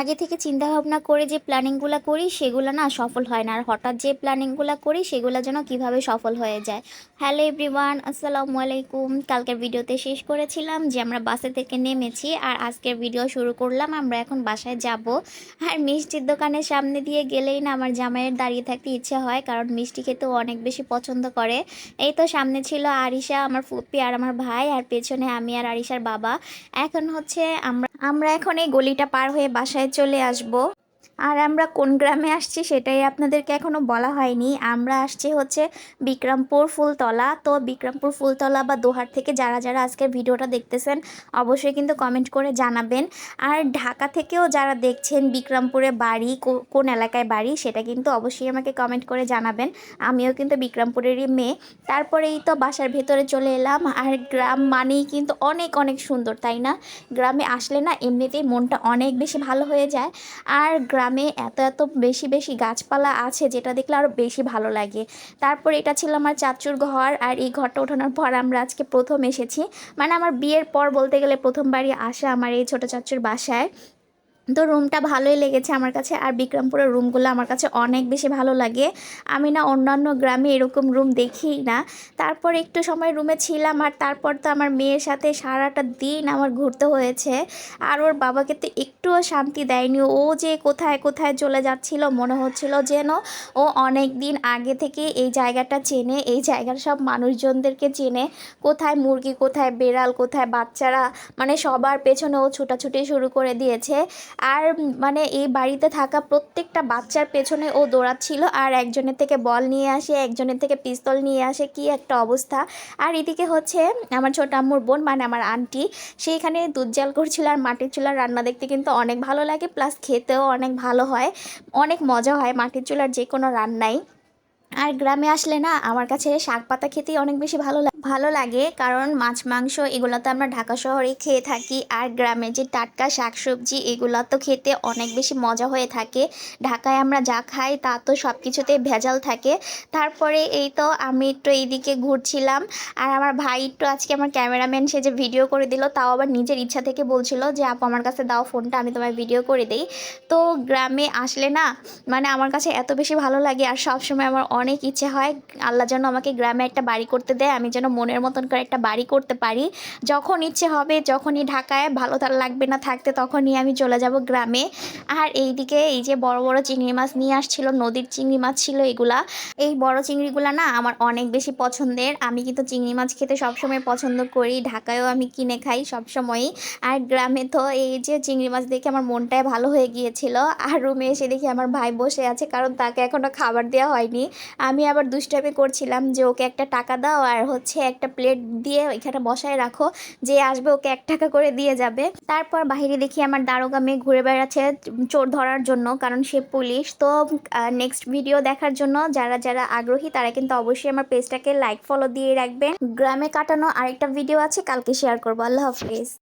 আগে থেকে চিন্তা ভাবনা করে যে প্ল্যানিংগুলো করি, সেগুলো না সফল হয় না। আর হঠাৎ যে প্ল্যানিংগুলো করি, সেগুলো যেন কীভাবে সফল হয়ে যায়। হ্যালো এভরিওয়ান, আসসালামু আলাইকুম। কালকের ভিডিওতে শেষ করেছিলাম যে আমরা বাসে থেকে নেমেছি আর আজকের ভিডিও শুরু করলাম। আমরা এখন বাসায় যাব। আর মিষ্টির দোকানের সামনে দিয়ে গেলেই না আমার জামাইয়ের দাঁড়িয়ে থাকতে ইচ্ছে হয়, কারণ মিষ্টি খেতেও অনেক বেশি পছন্দ করে। এই তো সামনে ছিল আরিশা, আমার ফুপি আর আমার ভাই, আর পেছনে আমি আর আরিশার বাবা। এখন হচ্ছে আমরা আমরা এখন এই গলিটা পার হয়ে বাসায় চলে আসব। আর আমরা কোন গ্রামে আসছি সেটাই আপনাদেরকে এখনও বলা হয়নি। আমরা আসছি হচ্ছে বিক্রমপুর ফুলতলা। তো বিক্রমপুর ফুলতলা বা দোহার থেকে যারা যারা আজকের ভিডিওটা দেখতেছেন, অবশ্যই কিন্তু কমেন্ট করে জানাবেন। আর ঢাকা থেকেও যারা দেখছেন বিক্রমপুরে বাড়ি কোন এলাকায় বাড়ি, সেটা কিন্তু অবশ্যই আমাকে কমেন্ট করে জানাবেন। আমিও কিন্তু বিক্রমপুরেরই মেয়ে। তারপরেই তো বাসার ভেতরে চলে এলাম। আর গ্রাম মানেই কিন্তু অনেক অনেক সুন্দর, তাই না? গ্রামে আসলে না, এমনিতেই মনটা অনেক বেশি ভালো হয়ে যায়। আর গ্রামে এত এত বেশি বেশি গাছপালা আছে যেটা দেখলে আরও বেশি ভালো লাগে। তারপর এটা ছিল আমার চাচুর ঘর আর এই ঘরটা ওঠানোর পর আমরা আজকে প্রথম এসেছি। মানে আমার বিয়ের পর বলতে গেলে প্রথমবারই আসা আমার এই ছোটো চাচুর বাসায়। তো রুমটা ভালোই লেগেছে আমার কাছে। আর বিক্রমপুরের রুমগুলো আমার কাছে অনেক বেশি ভালো লাগে। আমি না অন্যান্য গ্রামে এরকম রুম দেখি না। তারপর একটু সময় রুমে ছিলাম আর তারপর তো আমার মেয়ের সাথে সারাটা দিন আমার ঘুরতে হয়েছে। আর ওর বাবাকে তো একটুও শান্তি দেয়নি। ও যে কোথায় কোথায় চলে যাচ্ছিল, মনে হচ্ছিল যেন ও অনেক দিন আগে থেকে এই জায়গাটা চেনে, এই জায়গার সব মানুষজনদেরকে চেনে। কোথায় মুরগি, কোথায় বেড়াল, কোথায় বাচ্চারা মানে সবার পেছনে ও ছুটাছুটি শুরু করে দিয়েছে। আর মানে এই বাড়িতে থাকা প্রত্যেকটা বাচ্চার পেছনে ও দৌড়াচ্ছিল আর একজনের থেকে বল নিয়ে আসে, একজনের থেকে পিস্তল নিয়ে আসে, কি একটা অবস্থা। আর এদিকে হচ্ছে আমার ছোট আম্মুর বোন মানে আমার আন্টি সেইখানে দুধ জাল করছিল আর মাটির চুলার রান্না দেখতে কিন্তু অনেক ভালো লাগে প্লাস খেতেও অনেক ভালো হয়, অনেক মজা হয় মাটির চুলার যে কোনো রান্নাই। আর গ্রামে আসলে না, আমার কাছে শাক পাতা খেতেই অনেক বেশি ভালো লাগে। ভালো লাগে, কারণ মাছ, মাংস এগুলো তো আমরা ঢাকা শহরে খেয়ে থাকি আর গ্রামে যে টাটকা শাকসবজি এগুলো তো খেতে অনেক বেশি মজা হয়ে থাকে। ঢাকায় আমরা যা খাই তা তো সব কিছুতে ভেজাল থাকে। তারপরে এই তো আমি একটু এইদিকে ঘুরছিলাম আর আমার ভাই একটু আজকে আমার ক্যামেরাম্যান সে যে ভিডিও করে দিল তাও আবার নিজের ইচ্ছা থেকে বলছিল যে, আপু, আমার কাছে দাও ফোনটা আমি তোমার ভিডিও করে দিই। তো গ্রামে আসলে না মানে আমার কাছে এত বেশি ভালো লাগে আর সবসময় আমার অনেক ইচ্ছে হয়, আল্লাহ যেন আমাকে গ্রামে একটা বাড়ি করতে দেয়, আমি যেন মনের মতন করে একটা বাড়ি করতে পারি। যখন ইচ্ছে হবে, যখনই ঢাকায় ভালো তার লাগবে না থাকতে, তখনই আমি চলে যাব গ্রামে। আর এইদিকে এই যে বড় বড় চিংড়ি মাছ নিয়ে আসছিল, নদীর চিংড়ি মাছ ছিল এগুলা। এই বড় চিংড়িগুলা না আমার অনেক বেশি পছন্দের। আমি কিন্তু চিংড়ি মাছ খেতে সবসময় পছন্দ করি। ঢাকায়ও আমি কিনে খাই সবসময়ই। আর গ্রামে তো এই যে চিংড়ি মাছ দেখে আমার মনটাই ভালো হয়ে গিয়েছিল। আর রুমে এসে দেখি আমার ভাই বসে আছে, কারণ তাকে এখনও খাবার দেওয়া হয়নি। আমি আবার দুষ্টামি করছিলাম যে ওকে একটা টাকা দাও, আর হচ্ছে একটা প্লেট দিয়ে এখানে বসায় রাখো, যে আসবে ওকে এক টাকা করে দিয়ে যাবে। তারপর বাহিরে দেখি আমার দারোগা মেয়ে ঘুরে বেড়াচ্ছে চোর ধরার জন্য, কারণ সে পুলিশ তো নেক্সট ভিডিও দেখার জন্য যারা যারা আগ্রহী, তারা কিন্তু অবশ্যই আমার পেজটাকে লাইক ফলো দিয়ে রাখবেন গ্রামে কাটানো আরেকটা ভিডিও আছে, কালকে শেয়ার করব। আল্লাহ হাফিজ।